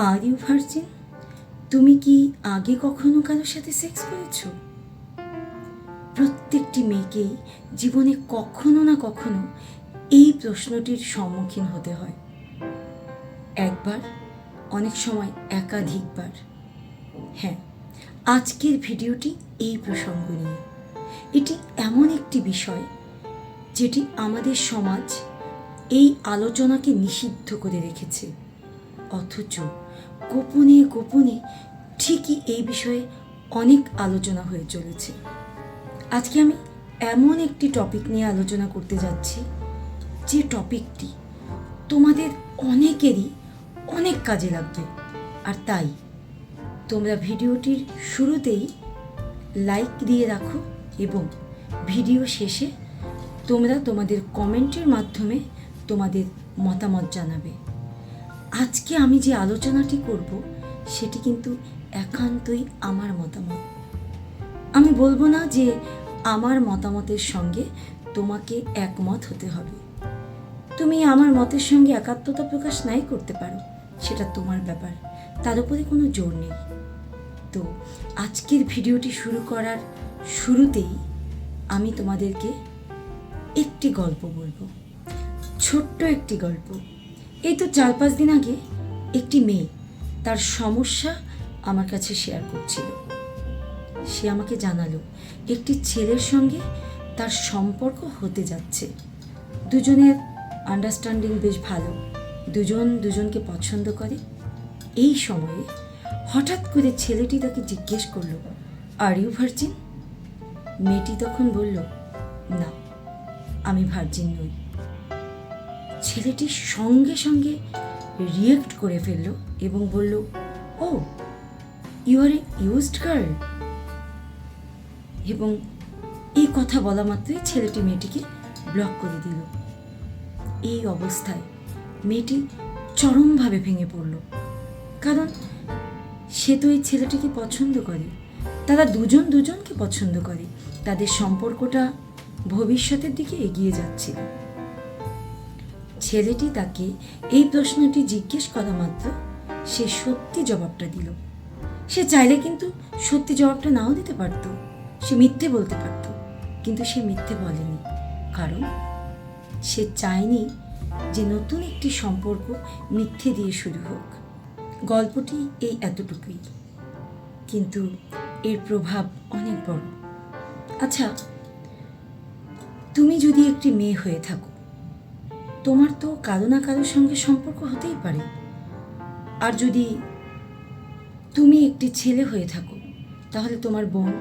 Are you virgin তুমি কি আগে কখনো কারোর সাথে সেক্স করেছ? প্রত্যেকটি মেয়েকেই জীবনে কখনো না কখনো এই প্রশ্নটির সম্মুখীন হতে হয়। একবার, অনেক সময় একাধিকবার। হ্যাঁ আজকের ভিডিওটি এই প্রসঙ্গ নিয়ে। এটি এমন একটি বিষয় যেটি আমাদের সমাজ এই আলোচনাকে নিষিদ্ধ করে রেখেছে। অথচ গোপনে গোপনে ঠিকই এই বিষয়ে অনেক আলোচনা হয়ে চলেছে। আজকে আমি এমন একটি টপিক নিয়ে আলোচনা করতে যাচ্ছি, যে টপিকটি তোমাদের অনেকেরই অনেক কাজে লাগবে। আর তাই তোমরা ভিডিওটির শুরুতেই লাইক দিয়ে রাখো এবং ভিডিও শেষে তোমরা তোমাদের কমেন্টের মাধ্যমে তোমাদের মতামত জানাবে। আজকে আমি যে আলোচনাটি করব, সেটি কিন্তু একান্তই আমার মতামত। আমি বলব না যে আমার মতামতের সঙ্গে তোমাকে একমত হতে হবে। তুমি আমার মতের সঙ্গে একাত্মতা প্রকাশ নাই করতে পারো, সেটা তোমার ব্যাপার। তার উপরে কোনো জোর নেই। তো আজকের ভিডিওটি শুরু করার শুরুতেই আমি তোমাদেরকে একটি গল্প বলব। ছোট্ট একটি গল্প। এই তো চার পাঁচ দিন আগে একটি মেয়ে তার সমস্যা আমার কাছে শেয়ার করছিল। সে আমাকে জানালো, একটি ছেলের সঙ্গে তার সম্পর্ক হতে যাচ্ছে। দুজনের আন্ডারস্ট্যান্ডিং বেশ ভালো। দুজন দুজনকে পছন্দ করে। এই সময়ে হঠাৎ করে ছেলেটি তাকে জিজ্ঞেস করল আর ইউ ভার্জিন মেয়েটি তখন বলল, না, আমি ভার্জিন নই। ছেলেটি সঙ্গে সঙ্গে রিয়েক্ট করে ফেলল এবং বলল, ও you are a used girl এবং এই কথা বলা মাত্রই ছেলেটি মেয়েটিকে ব্লক করে দিল। এই অবস্থায় মেয়েটি চরমভাবে ভেঙে পড়ল। কারণ সে তো এই ছেলেটিকে পছন্দ করে। তারা দুজন দুজনকে পছন্দ করে। তাদের সম্পর্কটা ভবিষ্যতের দিকে এগিয়ে যাচ্ছিল। ছেলেটি তাকে এই প্রশ্নটি জিজ্ঞেস করা মাত্র, সে সত্যি জবাবটা দিল। সে চাইলে কিন্তু সত্যি জবাবটা নাও দিতে পারত। সে মিথ্যে বলতে পারত, কিন্তু সে মিথ্যে বলেনি। কারণ সে চায়নি যে নতুন একটি সম্পর্ক মিথ্যে দিয়ে শুরু হোক। গল্পটি এই এতটুকুই। কিন্তু এর প্রভাব অনেক বড়। আচ্ছা তুমি যদি একটি মেয়ে হয়ে থাকো তোমার তো কারও না কারোর সঙ্গে সম্পর্ক হতেই পারে। আর যদি তুমি একটি ছেলে হয়ে থাকো, তাহলে তোমার বোন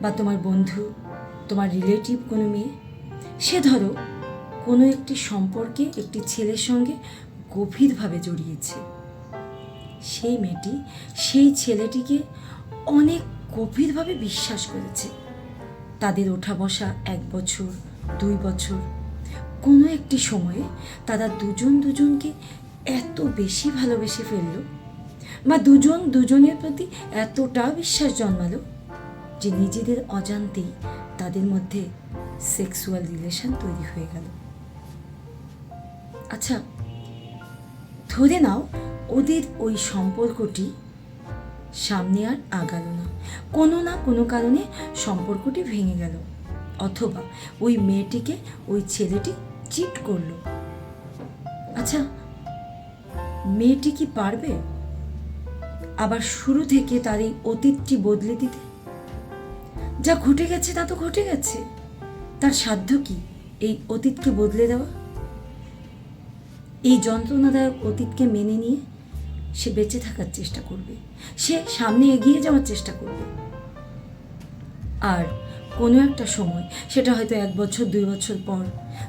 বা তোমার বন্ধু, তোমার রিলেটিভ কোনো মেয়ে, সে ধরো কোনো একটি সম্পর্কে একটি ছেলের সঙ্গে গভীরভাবে জড়িয়েছে। সেই মেয়েটি সেই ছেলেটিকে অনেক গভীরভাবে বিশ্বাস করেছে। তাদের ওঠা বসা এক বছর, দুই বছর কোনো একটি সময়ে তারা দুজন দুজনকে এত বেশি ভালোবেসে ফেলল, বা দুজন দুজনের প্রতি এতটা বিশ্বাস জন্মালো যে নিজেদের অজান্তেই তাদের মধ্যে সেক্সুয়াল রিলেশন তৈরি হয়ে গেল। আচ্ছা ধরে নাও ওদের ওই সম্পর্কটি সামনে আর আগালো না। কোনো না কোনো কারণে সম্পর্কটি ভেঙে গেল। অথবা ওই মেয়েটিকে ওই ছেলেটি চিট করল। আচ্ছা মেয়েটি কি পারবে? আবার শুরু থেকে তার এই অতীতটি বদলে দিতে? যা ঘটে গেছে তা তো ঘটে গেছে। তার সাধ্য কি এই অতীতকে বদলে দেওয়া? এই যন্ত্রণাদায়ক অতীতকে মেনে নিয়ে সে বেঁচে থাকার চেষ্টা করবে। সে সামনে এগিয়ে যাওয়ার চেষ্টা করবে। আর কোনো একটা সময়, সেটা হয়তো এক বছর, দুই বছর পর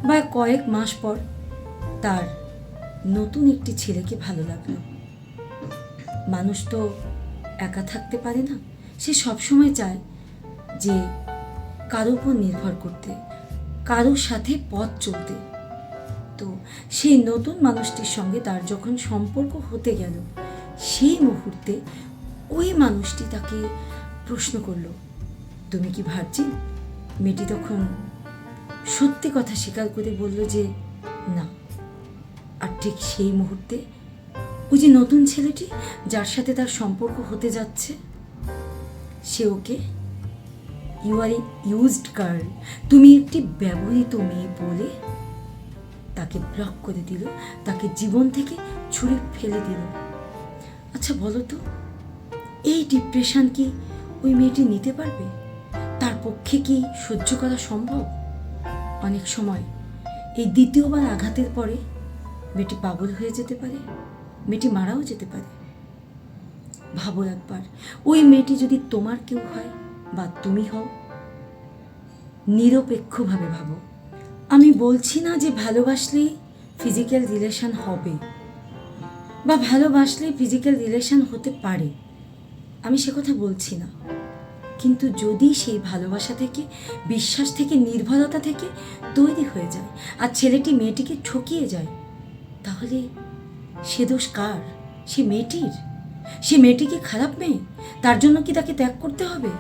বা কয়েক মাস পর তার নতুন একটি ছেলেকে ভালো লাগল। মানুষ তো একা থাকতে পারে না। সে সবসময় চায় যে কারও উপর নির্ভর করতে কারোর সাথে পথ চলতে। তো সেই নতুন মানুষটির সঙ্গে তার যখন সম্পর্ক হতে গেল, সেই মুহূর্তে ওই মানুষটি তাকে প্রশ্ন করল তুমি কি ভাবছি? মেয়েটি তখন সত্যি কথা স্বীকার করে বলল যে, না। আর ঠিক সেই মুহূর্তে ওই যে নতুন ছেলেটি যার সাথে তার সম্পর্ক হতে যাচ্ছে, সে ওকে ইউ আর ইউজড গার্ল তুমি একটি ব্যবহৃত মেয়ে বলে তাকে ব্লক করে দিল, তাকে জীবন থেকে ছুঁড়ে ফেলে দিল। আচ্ছা বলো তো, এই ডিপ্রেশন কি ওই মেয়েটি নিতে পারবে? পক্ষে কি সহ্য করা সম্ভব? অনেক সময় এই দ্বিতীয়বার আঘাতের পরে মেয়েটি পাগল হয়ে যেতে পারে মেয়েটি মারাও যেতে পারে। ভাবো একবার, ওই মেয়েটি যদি তোমার কেউ হয় বা তুমি হও, নিরপেক্ষভাবে ভাবো। আমি বলছি না যে ভালোবাসলেই ফিজিক্যাল রিলেশন হবে বা ভালোবাসলেই ফিজিক্যাল রিলেশন হতে পারে। আমি সে কথা বলছি না। কিন্তু যদি সেই ভালোবাসা থেকে, বিশ্বাস থেকে নির্ভরতা থেকে তৈরি হয়ে যায় আর ছেলেটি মেয়েটিকে ঠকিয়ে যায়, তাহলে সে দোষ কার? সে মেয়েটির? সে মেয়েটি কি খারাপ মেয়ে? তার জন্য কি তাকে ত্যাগ করতে হবে?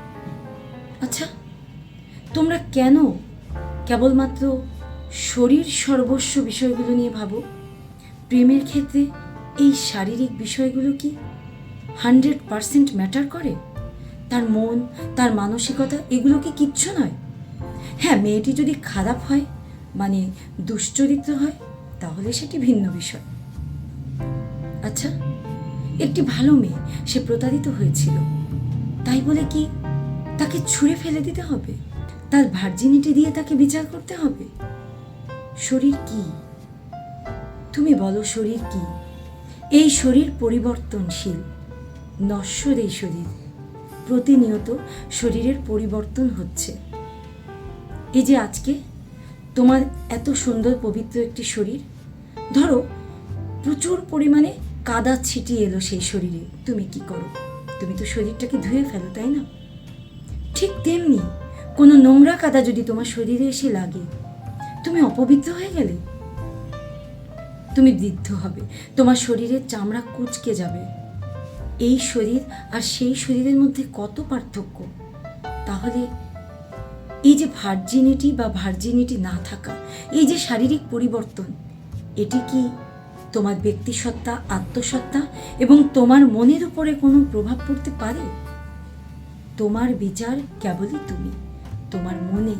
আচ্ছা তোমরা কেন কেবলমাত্র শরীর সর্বস্ব বিষয়গুলো নিয়ে ভাবো? প্রেমের ক্ষেত্রে এই শারীরিক বিষয়গুলো কি হান্ড্রেড পারসেন্ট ম্যাটার করে? তার মন, তার মানসিকতা, এগুলো কি কিচ্ছু নয়? হ্যাঁ মেয়েটি যদি খারাপ হয় মানে দুশ্চরিত্র হয়, তাহলে সেটি ভিন্ন বিষয়। আচ্ছা একটি ভালো মেয়ে, সে প্রতারিত হয়েছিল। তাই বলে কি তাকে ছুঁড়ে ফেলে দিতে হবে? তার ভার্জিনিটি দিয়ে তাকে বিচার করতে হবে? শরীর কি? তুমি বলো শরীর কি? এই শরীর পরিবর্তনশীল নশ্বর এই শরীর। প্রতিনিয়ত শরীরের পরিবর্তন হচ্ছে। এই যে আজকে তোমার এত সুন্দর পবিত্র একটি শরীর, ধরো প্রচুর পরিমাণে কাদা ছিটিয়ে এলো সেই শরীরে, তুমি কি করো? তুমি তো শরীরটাকে ধুয়ে ফেলো, তাই না? ঠিক তেমনি কোনো নোংরা কাদা যদি তোমার শরীরে এসে লাগে, তুমি অপবিত্র হয়ে গেলে? তুমি বৃদ্ধ হবে, তোমার শরীরের চামড়া কুচকে যাবে এই শরীর আর সেই শরীরের মধ্যে কত পার্থক্য? তাহলে এই যে ভার্জিনিটি বা ভার্জিনিটি না থাকা, এই যে শারীরিক পরিবর্তন, এটি কি তোমার ব্যক্তিসত্তা, আত্মসত্তা এবং তোমার মনের উপরে কোনো প্রভাব পড়তে পারে? তোমার বিচার কেবলই তুমি, তোমার মনে।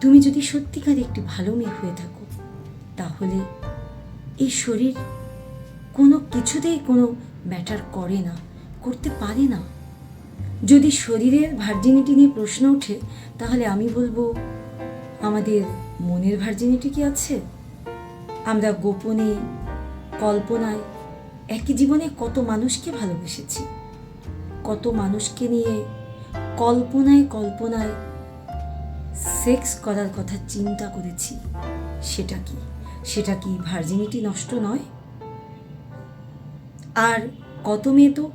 তুমি যদি সত্যিকার একটি ভালো মেয়ে হয়ে থাকো, তাহলে এই শরীর কোনো কিছুতেই কোনো ম্যাটার করে না, করতে পারে না। যদি শরীরের ভার্জিনিটি নিয়ে প্রশ্ন ওঠে, তাহলে আমি বলব, আমাদের মনের ভার্জিনিটি কি আছে? আমরা গোপনে, কল্পনায়, একই জীবনে কত মানুষকে ভালোবেসেছি। কত মানুষকে নিয়ে কল্পনায় কল্পনায় সেক্স করার কথা চিন্তা করেছি। সেটা কি? সেটা কি ভার্জিনিটি নষ্ট নয়? আর কত মেয়ে তো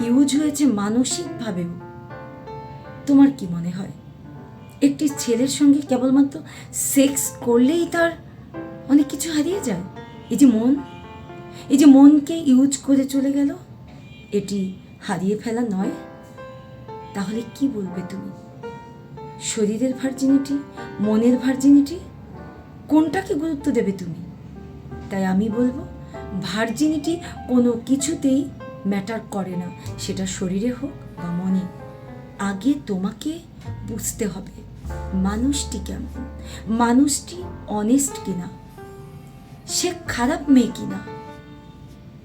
ইউজ হয়েছে মানসিকভাবেও। তোমার কি মনে হয়? একটি ছেলের সঙ্গে কেবলমাত্র সেক্স করলেই তার অনেক কিছু হারিয়ে যায়? এই যে মন, এই যে মনকে ইউজ করে চলে গেল, এটি হারিয়ে ফেলা নয়। তাহলে কি বলবে তুমি? শরীরের ভার্জিনিটি মনের ভার্জিনিটি কোনটাকে গুরুত্ব দেবে তুমি? তাই আমি বলব ভার্জিনিটি কোনো কিছুতেই ম্যাটার করে না, সেটা শরীরে হোক বা মনে। আগে তোমাকে বুঝতে হবে মানুষটি কেমন। মানুষটি অনেস্ট কিনা, সে খারাপ মেয়ে কিনা,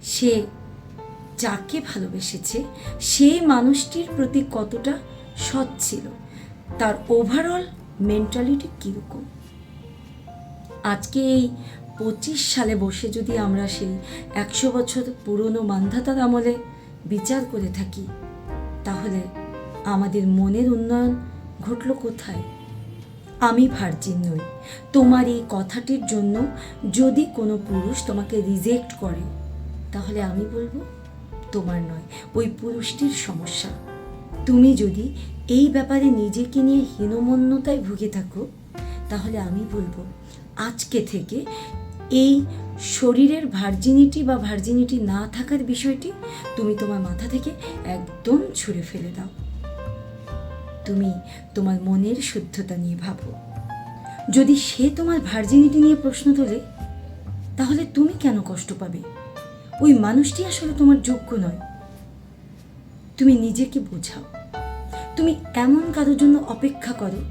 সে যাকে ভালোবেসেছে, সেই মানুষটির প্রতি কতটা সৎ ছিল, তার ওভারঅল মেন্টালিটি কীরকম। আজকে এই পঁচিশ সালে বসে যদি আমরা সেই একশো বছর পুরনো মান্ধাতার আমলে বিচার করে থাকি, তাহলে আমাদের মনের উন্নয়ন ঘটল কোথায়? আমি ভার্জিন নই। তোমার এই কথাটির জন্য যদি কোনো পুরুষ তোমাকে রিজেক্ট করে, তাহলে আমি বলব তোমার নয়, ওই পুরুষটির সমস্যা। তুমি যদি এই ব্যাপারে নিজেকে নিয়ে হীনমন্যতায় ভুগে থাকো, তাহলে আমি বলব আজকে থেকে এই শরীরের ভার্জিনিটি বা ভার্জিনিটি না থাকার বিষয়টি তুমি তোমার মাথা থেকে একদম ছুঁড়ে ফেলে দাও। তুমি তোমার মনের শুদ্ধতা নিয়ে ভাবো। যদি সে তোমার ভার্জিনিটি নিয়ে প্রশ্ন তোলে, তাহলে তুমি কেন কষ্ট পাবে? ওই মানুষটি আসলে তোমার যোগ্য নয়। তুমি নিজেকে বোঝাও। তুমি এমন কারোর জন্য অপেক্ষা করো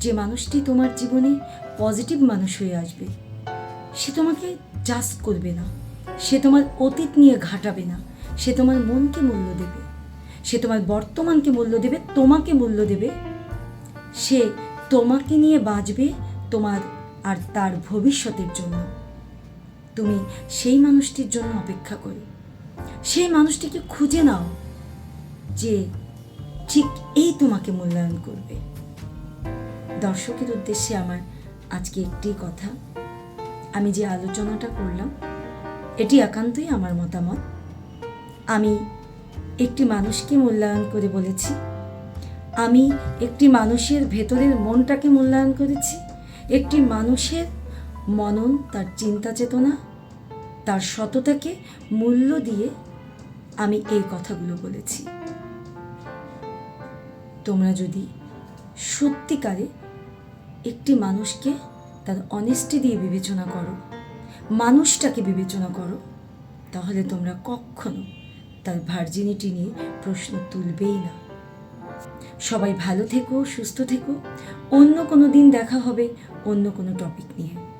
যে মানুষটি তোমার জীবনে পজিটিভ মানুষ হয়ে আসবে। সে তোমাকে জাজ করবে না। সে তোমার অতীত নিয়ে ঘাটাবে না। সে তোমার মনকে মূল্য দেবে। সে তোমার বর্তমানকে মূল্য দেবে, তোমাকে মূল্য দেবে। সে তোমাকে নিয়ে বাঁচবে তোমার আর তার ভবিষ্যতের জন্য। তুমি সেই মানুষটির জন্য অপেক্ষা করো। সেই মানুষটিকে খুঁজে নাও যে ঠিক এই তোমাকে মূল্যায়ন করবে। দর্শকের উদ্দেশ্যে আমার আজকে একটি কথা। আমি যে আলোচনাটা করলাম, এটি একান্তই আমার মতামত। আমি একটি মানুষকে মূল্যায়ন করে বলেছি। আমি একটি মানুষের ভেতরের মনটাকে মূল্যায়ন করেছি। একটি মানুষের মনন, তার চিন্তা চেতনা, তার সততাকে মূল্য দিয়ে আমি এই কথাগুলো বলেছি। তোমরা যদি সত্যিকারে একটি মানুষকে তার অনেস্টি দিয়ে বিবেচনা করো। মানুষটাকে বিবেচনা করো। তাহলে তোমরা কখনো তার ভার্জিনিটি নিয়ে প্রশ্ন তুলবেই না। সবাই ভালো থেকো, সুস্থ থেকো। অন্য কোনো দিন দেখা হবে, অন্য কোনো টপিক নিয়ে।